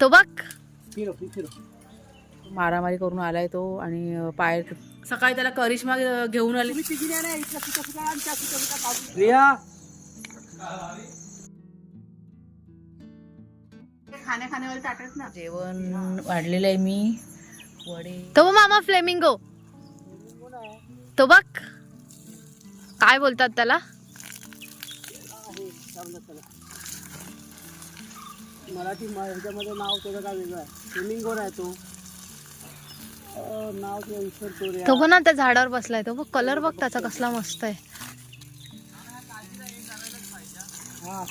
तो बघ. फिरो फिरो मारामारी करून आलाय तो आणि पाय सकाळी त्याला करिश्मा घेऊन आली. प्रिया खाण्या खाण्यावर ना. जेवण वाढलेलं आहे मी. वडे. तो मामा फ्लेमिंगो. तो बघ. काय बोलतात त्याला. मराठी म- ह्याच्यामध्ये नाव त्याचं काय वेगळं आहे? स्विमिंग गोर आहे तो. अं, नाव ते विसरतो रे. तो पण ना त्या झाडावर बसलाय तो. बघ कलर बघ त्याचा कसला मस्त आहे. हा.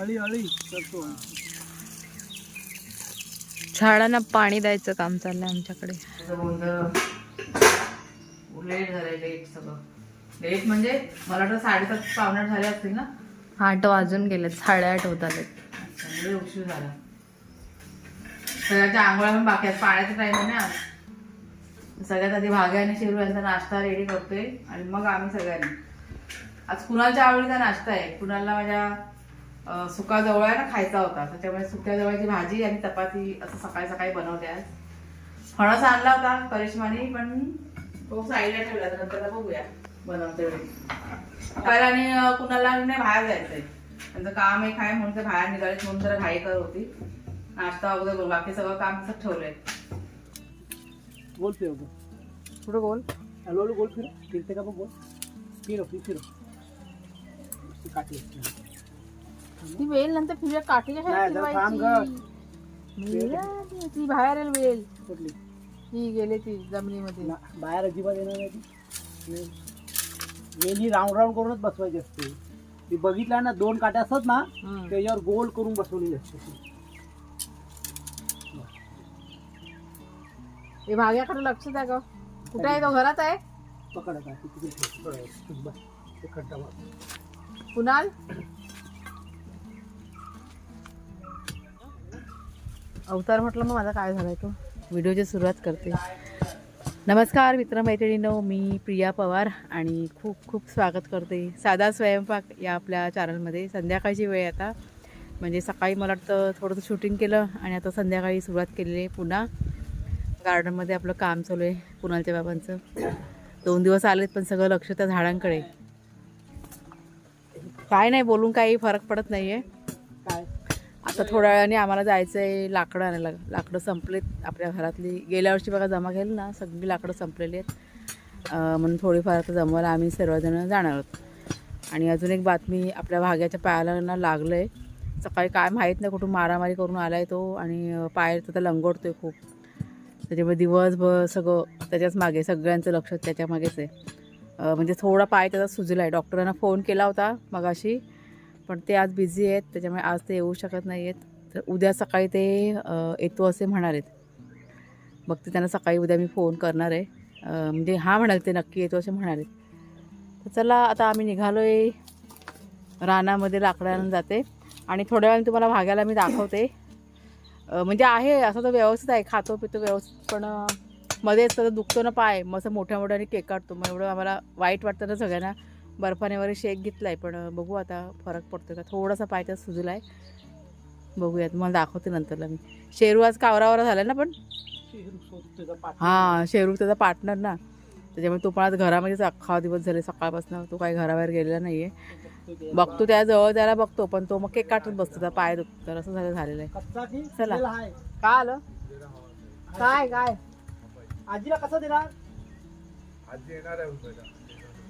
अळी अळी करतो. झाडांना पाणी द्यायचं काम चाललंय आमच्याकडे. लेट झालंय लेट सगळं. लेट म्हणजे मला वाटतं साडेसात पावणे झाले असतील ना? आठ वाजून गेले साडेआठ होत आले उशीर झाला. सगळ्याच्या आंघोळ्या पण बाकी आहेत पाण्याचा टाइम आहे ना. आज. सगळ्यात आधी भाग्या आणि शिरू यांचा नाश्ता रेडी करतोय आणि मग आम्ही सगळ्यांनी. आज कुणालच्या आवडीचा नाश्ता आहे? कुणालला माझ्या सुकाजवळ आहे ना खायचा होता. त्याच्यामुळे सुक्याजवळची भाजी आणि चपाती असं सकाळी सकाळी बनवते आज. फणस आणला होता करिश्माने पण तो साईडला ठेवला तर नंतर बघूया. बनवते वेळी सकाळी आणि कुणाला नाही बाहेर जायचंय. त्यांचं काम एक आहे म्हणून ते बाहेर निघाले म्हणून जरा घाई करत होती. नाश्ता वगैरे करून बाकी सगळं काम तसंच ठेवलंय. गोल फिरो पुढे बोल? हॅलो हॅलो गोल फिरो फिरते का बघ गोल फिरो फिर फिरो ती काठी असते. ती वेल नंतर थांब गं. ती बाहेर येईल वेल. कुठली? ती गेली ती जमिनीमध्ये. ना- बाहेर अजिबात येणार नाही ही राऊंड राऊंड करूनच बसवायची असते ती बघितल्या ना दोन काट्या असतात ना. त्याच्यावर गोल करून बसवलेली असते. हे भाग्याकडे लक्ष द्या ग कुठे आहे तो घरात आहे पकड आता ती तिथे ठेव. बरं, बस. ते खड्डा मार. कुणाल अवतार म्हटलं मग माझा काय झालाय तो व्हिडिओची सुरुवात करते नमस्कार मित्रमैत्रिणींनो मी प्रिया पवार आणि खूप खूप स्वागत करते साधा स्वयंपाक या आपल्या चॅनलमध्ये संध्याकाळची वेळ आता. म्हणजे सकाळी मला वाटतं थोडंसं शूटिंग केलं आणि आता संध्याकाळी सुरुवात केलेली आहे पुन्हा. गार्डनमध्ये आपलं काम चालू आहे कुणालच्या बाबांचं. दोन दिवस आलेत पण सगळं लक्ष त्या झाडांकडे काय नाही बोलून काही फरक पडत नाही आहे आता थोड्या वेळाने आम्हाला जायचं आहे लाकडं आणायला. लाकडं संपलेत. आपल्या घरातली गेल्या वर्षी बघा जमा केली ना सगळी लाकडं संपलेली आहेत. म्हणून थोडीफार आता जमवायला आम्ही सर्वजण जाणार आहोत. आणि अजून एक बातमी आपल्या भाग्याच्या पायाला ना लागलं आहे सकाळी काय माहीत नाही कुठून मारामारी करून आला आहे तो आणि पाय तर लंगोटतो आहे खूप. त्याच्यामुळे दिवसभर सगळं त्याच्याच मागे सगळ्यांचं लक्ष त्याच्या मागेच आहे. म्हणजे थोडा पाय त्याचा सुजला आहे डॉक्टरांना फोन केला होता मगाशी. पण ते आज बिझी आहेत त्याच्यामुळे आज ते येऊ शकत नाही आहेत तर उद्या सकाळी ते येतो असे म्हणालेत बघते त्यांना सकाळी उद्या मी फोन करणार आहे. म्हणजे हा म्हणाले ते नक्की येतो असे म्हणाले तर चला आता आम्ही निघालो आहे रानामध्ये लाकडानं जाते. आणि थोड्या वेळाने तुम्हाला भाग्याला मी दाखवते. म्हणजे आहे असं तर व्यवस्थित आहे. खातो पितो व्यवस्थित पण मध्येच तर दुखतो ना पाय. मग असं मोठ्या मोठ्याने केक काढतो. मग एवढं आम्हाला वाईट वाटतं ना सगळ्यांना. बर्फाने वगैरे शेक घेतला आहे पण बघू आता फरक पडतो का? थोडासा पाय त्यात सुजला आहे बघूया तुम्हाला दाखवते नंतरला मी. शेरू आज कावरावर झाला ना पण? हां शेरू त्याचा पार्टनर ना. त्याच्यामुळे तो पण आज घरामध्येच अख्खा दिवस झाले. सकाळपासून तो काही घराबाहेर गेलेला नाही आहे बघतो त्या जवळ त्याला बघतो पण तो मग केक काटत बसतो त्या पाय दुखतो. तर असं झालं झालेलं आहे. चला. काय आलं? काय काय? आजीला कसं देणार?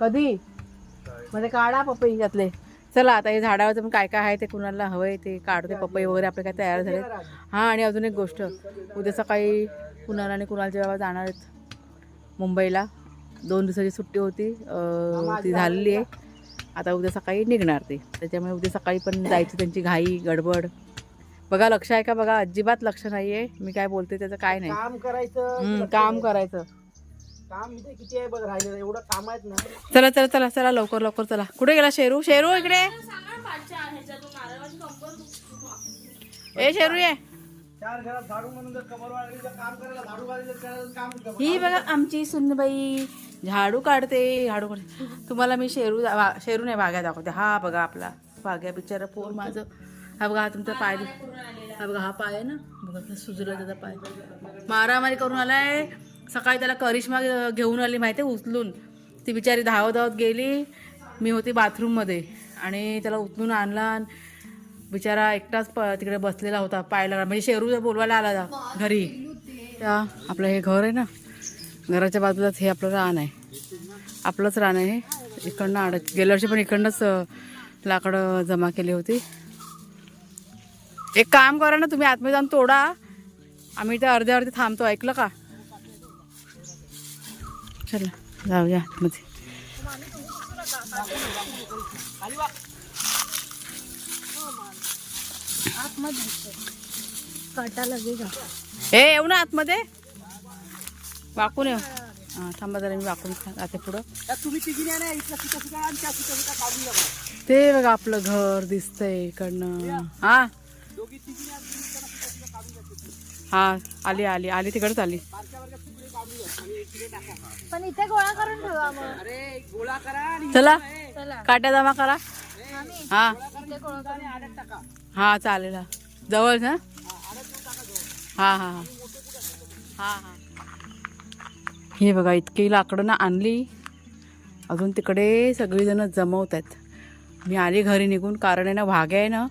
कधी? मध्ये काढा पपई यातले. चला आता हे झाडावरचं पण काय काय आहे ते कुणाला हवंय ते काढते पपई वगैरे आपले काय तयार झाले हां आणि अजून एक गोष्ट. उद्या सकाळी कुणाल आणि कुणालचे बाबा जाणार आहेत? मुंबईला. दोन दिवसाची सुट्टी होती ती झालेली आहे. आता उद्या सकाळी निघणार ते. त्याच्यामुळे उद्या सकाळी पण जायची त्यांची घाई गडबड. बघा लक्ष आहे का? बघा अजिबात लक्ष नाही आहे मी काय बोलते त्याचं काय नाही. काम करायचं. काम. करायचं. काम इथे किती आहे बघ राहिलेलं एवढं काम आहेत ना. चला चला चला चला लवकर लवकर चला. कुठे गेला शेरू? शेरू इकडे. ए शेरू ये. चार घरात झाडू म्हणून जर कमर वाढली तर काम करायला झाडू वाढली तर करायला काम करायला. ही बघा आमची सुनबाई. झाडू काढते झाडू काढते तुम्हाला मी शेरू वा- शेरू नाही वाघ्या दाखवते. हा बघा आपला भाग्या बिचारा पोर माझं. हा बघा हा तुमचा पाय हा बघा हा पाय आहे ना. बघा सुजला त्याचा पाय. मारामारी करून आलाय. सकाळी त्याला करिश्मा घेऊन आली माहिती आहे उचलून. ती बिचारी धावत धावत गेली. मी होती बाथरूममध्ये. आणि त्याला उचलून आणला आणि बिचारा एकटाच प तिकडे बसलेला होता पाहायला म्हणजे शेरू बोलवायला आला जा घरी. त्या आपलं हे घर आहे ना घराच्या बाजूलाच हे आपलं रान आहे. आपलंच रान आहे हे. इकडनं आडत गेल्या वर्षी पण इकडनंच लाकडं जमा केली होती. एक काम करा ना तुम्ही आतमध्ये जाऊन तोडा. आम्ही इथे अर्ध्या अर्धे थांबतो. ऐकलं का? चला जाऊया आतमध्ये काटा हे येऊ ना आतमध्ये. वाकून येऊ हां थांबा जरा मी वाकून जाते पुढं. ते बघा आपलं घर दिसतंय इकडनं. हा. हा आली आली आली तिकडंच आली. पण इथे गोळा करून ठेवा मग. अरे गोळा करा आणि चला. चला. काट्या जमा करा. हा. हा चालेल हा. जवळ ना हा हा हा. हा हा. हे बघा इतकी लाकडं ना आणली. अजून तिकडे सगळीजणं जमवत आहेत मी आली घरी निघून कारण आहे ना भाग्या आहे ना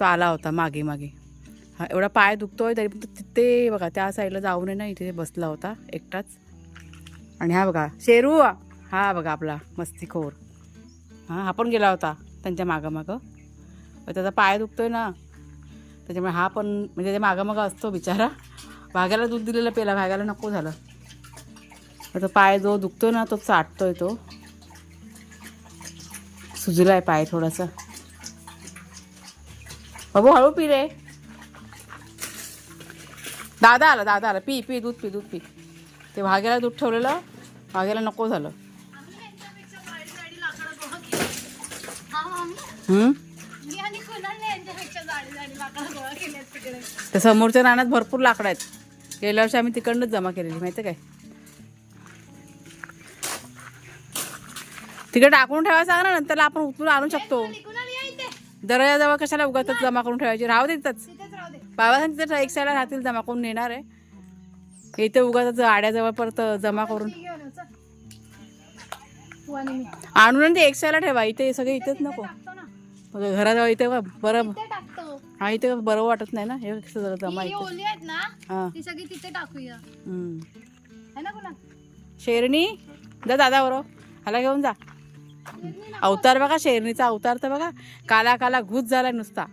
तो आला होता मागे मागे. हा एवढा पाय दुखतोय तरी पण तिथे बघा त्या साईडला जाऊन ना इथे बसला होता एकटाच. आणि हा बघा शेरू हा बघा आपला मस्तीखोर हां हा पण गेला होता त्यांच्या मागं त्याचा पाय दुखतोय ना त्याच्यामुळे हा पण म्हणजे त्याच्या मागामागा असतो बिचारा. भाग्याला दूध दिलेलं पेला भाग्याला नको झालं. आता पाय जो दुखतो ना तो चाटतोय तो. सुजलाय पाय थोडासा. बाबू हळू पिरे दादा आला दादा आला. पी पी दूध पी दूध पी. ते भाग्याला दूध ठेवलेलं भाग्याला नको झालं. हा त्या समोरच्या रानात भरपूर लाकडं आहेत. गेल्या वर्षी आम्ही तिकडनंच जमा केलेली माहिती काय? तिकडे टाकून ठेवा सांग ना नंतर आपण उचलून आणू शकतो. दरवाजाजवळ कशाला उगाच जमा करून ठेवायची? राहू देतच तिथेच राहू दे बाबा तिथे एक साईडला राहतील जमा करून नेणार आहे. इथे उगाच आड्याजवळ परत जमा करून. आणून ते एक साईडला ठेवा इथे सगळे इथेच नको. घराजवळ इथे बरं. हा इथे बरं वाटत नाही ना हे सगळं जमा इथे हां. शेरणी जा दादा बरोबर ह्याला घेऊन जा. अवतार बघा शेरणीचा अवतार तर बघा काला काला घुस झाला नुसता.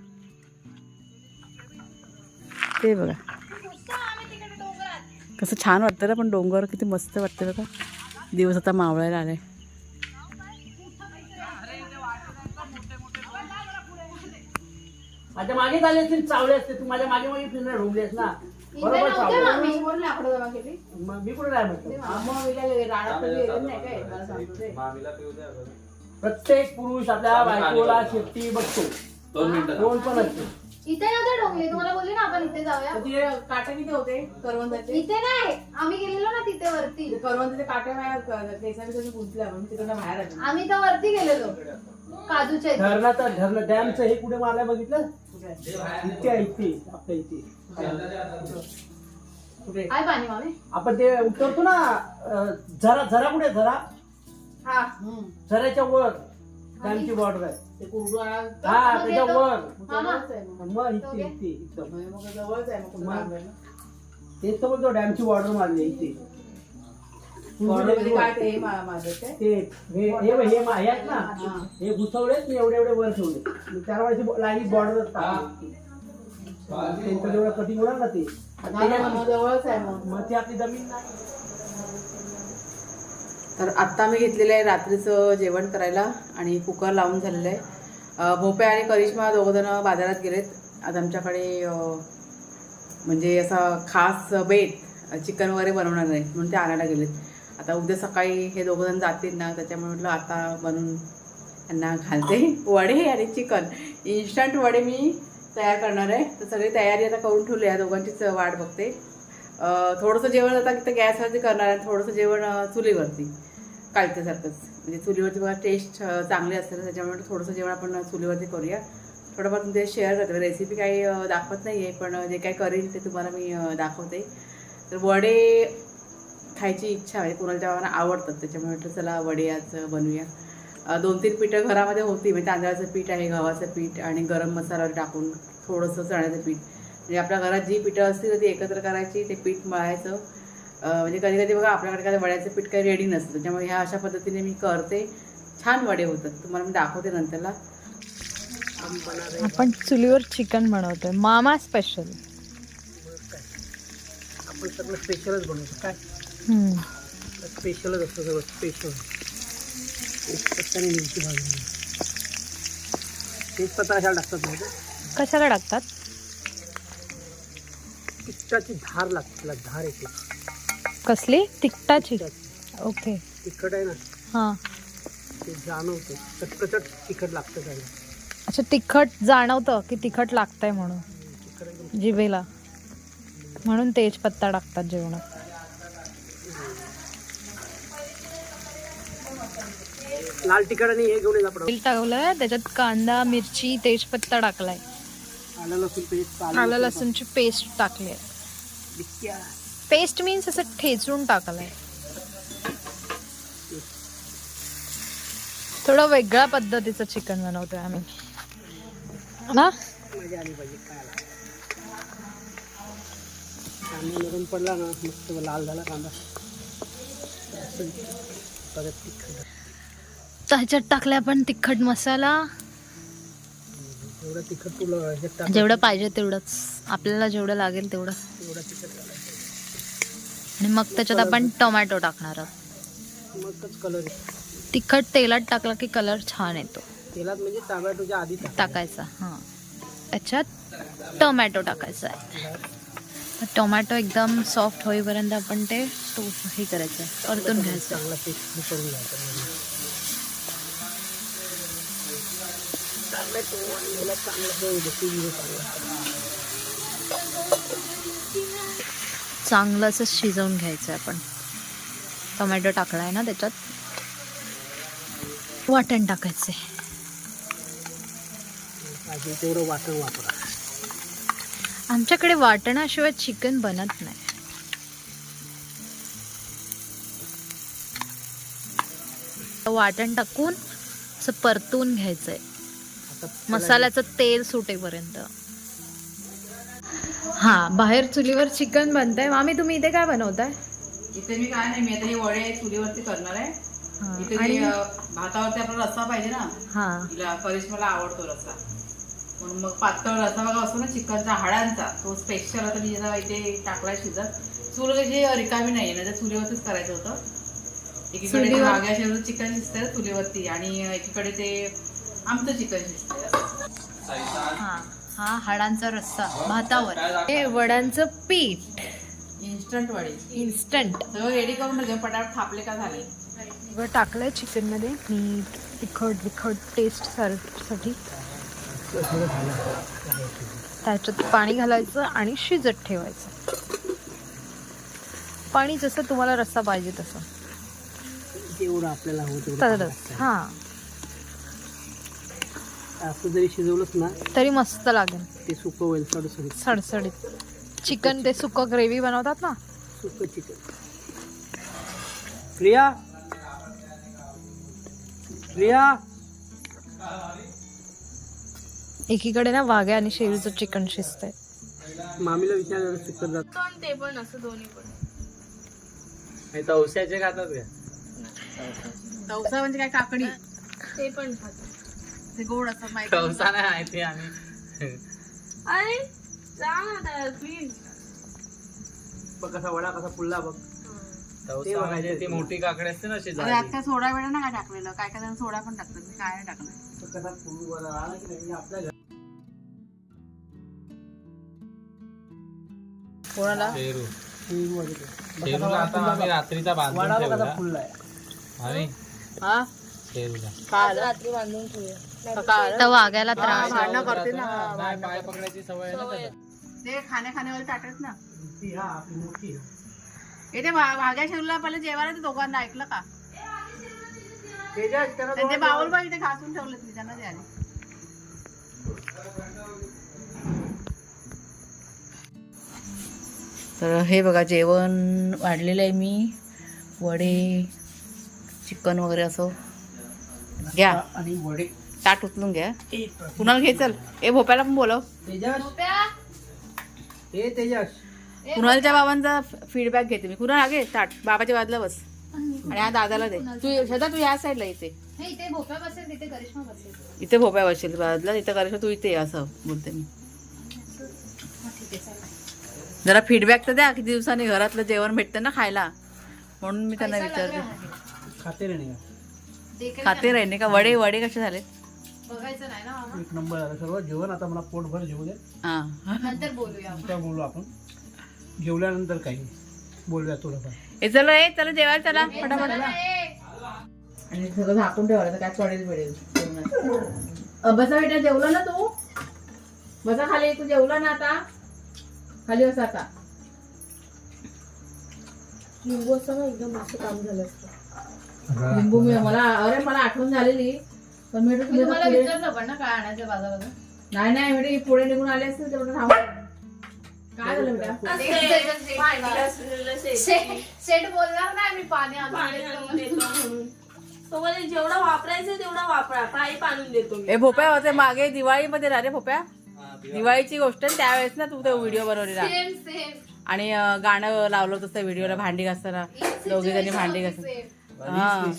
ते बघा. कसं छान वाटतं ना पण डोंगर किती मस्त वाटतं बघा. दिवस आता मावळायला आलाय. माझ्या मागे झाले असतील चावले असते. तू माझ्या मागे मागे फिरणार ढोंगलेस ना. बरोबर चावले. मग मी कुठे काय म्हटलं प्रत्येक पुरुष आपल्या बायकोला शेती बघतो. दोन पण असते. इथे नव्हते डोंगले तुम्हाला बोलले ना आपण इथे जाऊया. काटे किती होते? करवंदाचे? इथे नाही. आम्ही गेलेलो ना तिथे वरती. करवंदाचे काटे केसाने गुंतले आपण. तिकडनं बाहेर आलो. आम्ही तर वरती गेलेलो. काजूच्या इथे. धरणाचं धरण डॅमचं हे कुठे मारलंय बघितलं? इथे आहे, इथे. आपल्या इथे. कुठे? आहे पाणी मामे. आपण ते उतरतो ना अं, झरा झरा कुठे झरा हा. झऱ्याच्या वर. डॅमची बॉर्डर आहे ते हा त्याच्या. वर जवळच आहे मग. मग तो इथे. इथे. मग जवळच आहे मग. तेच तर बोलतो डॅमची बॉर्डर मारली आहे इथे. काय ते? मा- माझं ते ते हे हे बघ, हे मा- हे आहेत ना. हा. हे घुसवलेत मी एवढे एवढे वर ठेवले चार वर्षी लाईन बॉर्डर त्यांचं जेवढं कटिंग होणार ना ते. आणि नाही, नाही, त्याच्या- मग जवळच आहे मग. मग ती आपली जमीन नाही. तर आत्ता मी घेतलेलं आहे रात्रीचं जेवण करायला आणि कुकर लावून झालेलं आहे. अं, भोपे आणि करिश्मा दोघंजणं बाजारात गेलेत. आज आमच्याकडे म्हणजे असा खास बेत चिकन वगैरे बनवणार नाही म्हणून ते आणायला गेलेत. आता उद्या सकाळी हे दोघंजण जातील ना त्याच्यामुळे म्हटलं आता बनवून त्यांना घालते वडे आणि चिकन. इन्स्टंट वडे मी तयार करणार आहे. तर सगळी तयारी आता करून ठेवली आहे. दोघांचीच वाट बघते. थोडंसं जेवण आता तिथं गॅसवरती करणार आहे थोडंसं जेवण चुलीवरती. कालच्यासारखंच म्हणजे चुलीवरती बघा टेस्ट चांगले असतात त्याच्यामुळे थोडंसं जेवण आपण चुलीवरती करूया. थोडंफार तुमच्या शेअर करते रेसिपी काही दाखवत नाही आहे पण जे काही करीन ते तुम्हाला मी दाखवते. तर वडे खायची इच्छा आहे. कोणाच्या जेव्हा आवडतात त्याच्यामुळे म्हटलं चला वडे आज बनवूया. दोन तीन पिठं घरामध्ये होती. म्हणजे तांदळाचं पीठ आहे गव्हाचं पीठ आणि गरम मसाला टाकून थोडंसं चण्याचं पीठ. म्हणजे आपल्या घरात जी पिठं असतील ती एकत्र करायची ते पीठ मळायचं. म्हणजे कधी कधी बघा आपल्याकडे काय वड्याचं पीठ काही रेडी नसतं. त्याच्यामुळे ह्या अशा पद्धतीने मी करते. छान वडे होतात. तुम्हाला मी दाखवते नंतरला. आपण चुलीवर चिकन बनवतोय. मामा स्पेशल आपण सगळं स्पेशलच बनवतो. काय? स्पेशलच असतं सगळं. स्पेशल तेजपत्ता कशाला टाकतात? कशाला टाकतात? धार लागते. धार येते. कसली? तिखटाची. ओके. तिखट आहे ना. हां. ते जाणवतं. चटकचट तिखट लागतं त्याला. अच्छा तिखट जाणवतं की तिखट लागतंय म्हणून? तिखट एकदम जिभेला. म्हणून तेजपत्ता टाकतात जेवणात. लाल तिखट आणि हे घेऊन येतात तेल टाकलंय त्याच्यात कांदा मिरची तेजपत्ता टाकलाय. आलं लसूण पेस्ट आलं लसूणची पेस्ट टाकली आहे. पेस्ट मीन्स असं ठेचून टाकलंय. थोडं वेगळ्या पद्धतीचं चिकन बनवतोय आम्ही. ना? पडला ना मस्त लाल झाला कांदा. टाकलाय आपण तिखट मसाला. एवढं तिखट तुला ह्याच्यात जेवढं पाहिजे तेवढंच. आपल्याला जेवढं लागेल तेवढं. आणि मग त्याच्यात आपण टोमॅटो टाकणार आहोत. तिखट तेलात टाकला की कलर छान येतो. तेलात म्हणजे टोमॅटोच्या आधी टाक टाकायचा हां. त्याच्यात टोमॅटो टाकायचा आहे. टोमॅटो एकदम सॉफ्ट होईपर्यंत आपण ते तो हे करायचं आहे, परतून घ्यायचं. चांगला पेस्ट करून घ्यायचा टोमॅटो आणि ह्याला चांगलं असं शिजवून घ्यायचं आहे आपण. टोमॅटो टाकला आहे ना त्याच्यात. वाटण टाकायचं आहे तेवढं वाटण वापरा आमच्याकडे वाटणाशिवाय चिकन बनत नाही. वाटण टाकून असं परतून घ्यायचंय. मसाल्याचं तेल सुटेपर्यंत. हा बाहेर चुलीवर चिकन बनतंय. मामी तुम्ही इथे काय बनवताय? इथे मी काय नाही मी आता हे वडे चुलीवरती करणार आहे. हा, इथे आणि? ते, अं, भातावरती आपला रस्सा पाहिजे ना हा. तिला करिश्माला आवडतो रस्सा. म्हणून मग पातळ रस्सा बघा असतो ना चिकनच्या हाडांचा तो स्पेशल आता मी जरा इथे टाकलाय शिजत. चूल कशी रिकामी नाही ना त्या चुलीवरतीच करायचं होतं. एकीकडे ते चुलीवर? वाघ्या चिकन शिजतंय चुलीवरती आणि एकीकडे ते आमचं चिकन शिजतंय. हा हाडांचा रस्सा भातावर. हे वड्यांचं पीठ. इन्स्टंट वडे. इन्स्टंट सगळं रेडी करून म्हणजे पटापट थापले का झाले? वर टाकलंय चिकनमध्ये मीठ तिखट बिखट टेस्टसाठी त्याच्यात पाणी घालायचं आणि शिजत ठेवायचं. पाणी जसं तुम्हाला रस्सा पाहिजे तसं. जेवढं आपल्याला. हा. असं जरी शिजवलंच ना तरी मस्त लागेल. ते सुकं होईल सडसडीत. सडसडीत. चिकन ते सुकं ग्रेव्ही बनवतात ना? सुकं चिकन. प्रिया? प्रिया? एकीकडे ना वाघ्या आणि शेळीचं चिकन शिजतंय. मामीला विचार जात. पण ते पण असं दोन्ही पण. तवश्याचे खातात का? दवसा म्हणजे काय काकडी? ते पण खातो ते गोड असतात माहिती तवसा नाही माहिती आम्ही. अरे प्लीज बघ कसा वडा कसा फुलला बघ. म्हणजे ती मोठी काकडी असते ना अरे जाडी. आत काय सोडा वेळा ना काय टाकलेलं? काय काय जण सोडा पण टाकतात. मी काय नाही टाकलं. तो कसा फुलू वडा आला की नाही? म्हणजे आपल्या घरी कोणाला? पेरू पेरूला आता आम्ही रात्रीचा बांधून वडा बघ ठेवला. कसा फुललाय आणि? हा? रात्री बांधून ठेवूया. काय तर वाघ्याला त्रास भांडणं करते ना. नाही पाय पकडायची सवय आहे ना त्याला. ते खाण्या खाण्यावर टाकत ना. ती हा आपली मोठी. हा. हे ते भा- भाग्या शेवला पहिले जेवायला ते दोघांना ऐकलं का? त्याला त्यांचे दोन- बघ इथे घासून ठेवले मी त्यांना द्यायला. तर हे बघा जेवण वाढलेलं आहे मी. वडे चिकन वगैरे असं. घ्या. आणि वडे. ताट उचलून घ्या. कुणाला घे चल? ए भोप्याला पण बोलव. तेजस. हे तेजस. कुणालच्या बाबांचा फीडबॅक घेते? मी कुणाल? घे ताट. बाबाच्या बाजूला बस. आणि हा दादाला दे. तू श्रद्धा तू या साईडला इथे. नाही इथे भोपळा बसेल तिथे करिश्मा बसेल. इथे भोप्या बसेल बाजूला. इथं करायचं तू इथे ये, असं बोलते मी. जरा फीडबॅक तर द्या. किती दिवसांनी घरातलं जेवण भेटतं ना खायला. म्हणून मी त्यांना विचारते. खाते रे नाही खाते राहिले का? वडे वडे कसे झाले? बघायचं नाही ना एक नंबर झाला. सर्व जेवण आता मला पोटभर जेवू दे. हा. नंतर बोलूया आपण. नंतर बोलू आपण. जेवल्यानंतर काही बोलूया थोडंफार. ए चला ए चला जेवायला चला फटाफट चला. आणि सगळं झाकून ठेवायचं काय पडेल पडेल जेवणात. अ, बसा बेटा जेवला ना तू? बसा खाली तू जेवला ना आता? खाली बसा आता. एकदम मस्त काम झालं असतं. मला अरे मला आठवण झालेली. पण मी म्हटलं तुम्हाला पुढे- विचारलं पण ना काय आणायचं बाजारात नाही नाही म्हणजे पुढे निघून आले थांब. काय झालं बेटा? शे- शेठ बोलणार नाही मी पाणी आणून देतो. जेवढं वापरायचं तेवढं वापरा पाईप आणून देतो मी. ए भोप्या होते मागे दिवाळीमध्ये ना रे भोप्या. दिवाळीची गोष्ट आहे, त्यावेळेस ना तू तो व्हिडिओ बनवलेला सेम सेम आणि अं, गाणं लावलं होतं त्या व्हिडिओला भांडी घासताना. दोघे जणी भांडी घासत हा.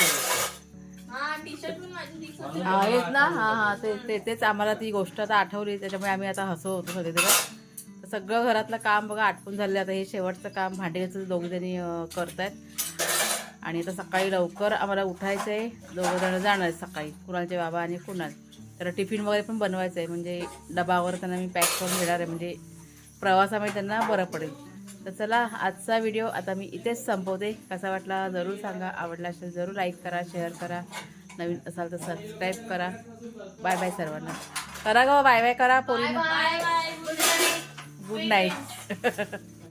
हा टी शर्ट पण माझी दिसत होती. हा हेच ना. हा हा ते ते- तेच आम्हाला ती गोष्ट आता आठवली. त्याच्यामुळे आम्ही आता हसो होतो सगळे तर सगळं घरातलं काम बघा आटपून झालं आता हे शेवटचं काम भांडी घासायचं दोघे जणी करतायत. आणि आता सकाळी लवकर आम्हाला उठायचं आहे दोघं जण जाणार आहेत सकाळी. कुणालचे बाबा आणि कुणाल. तर टिफिन वगैरे पण बनवायचं आहे म्हणजे डबावर त्यांना मी पॅक करून घेणार आहे. म्हणजे प्रवासामध्ये त्यांना बरं पडेल. तर चला आजचा व्हिडिओ आता मी इथेच संपवते. कसा वाटला जरूर सांगा. आवडला असेल जरूर लाईक करा शेअर करा. नवीन असाल तर सबस्क्राईब करा. बाय बाय सर्वांना. करा गं बाय बाय करा पोरी गुड नाईट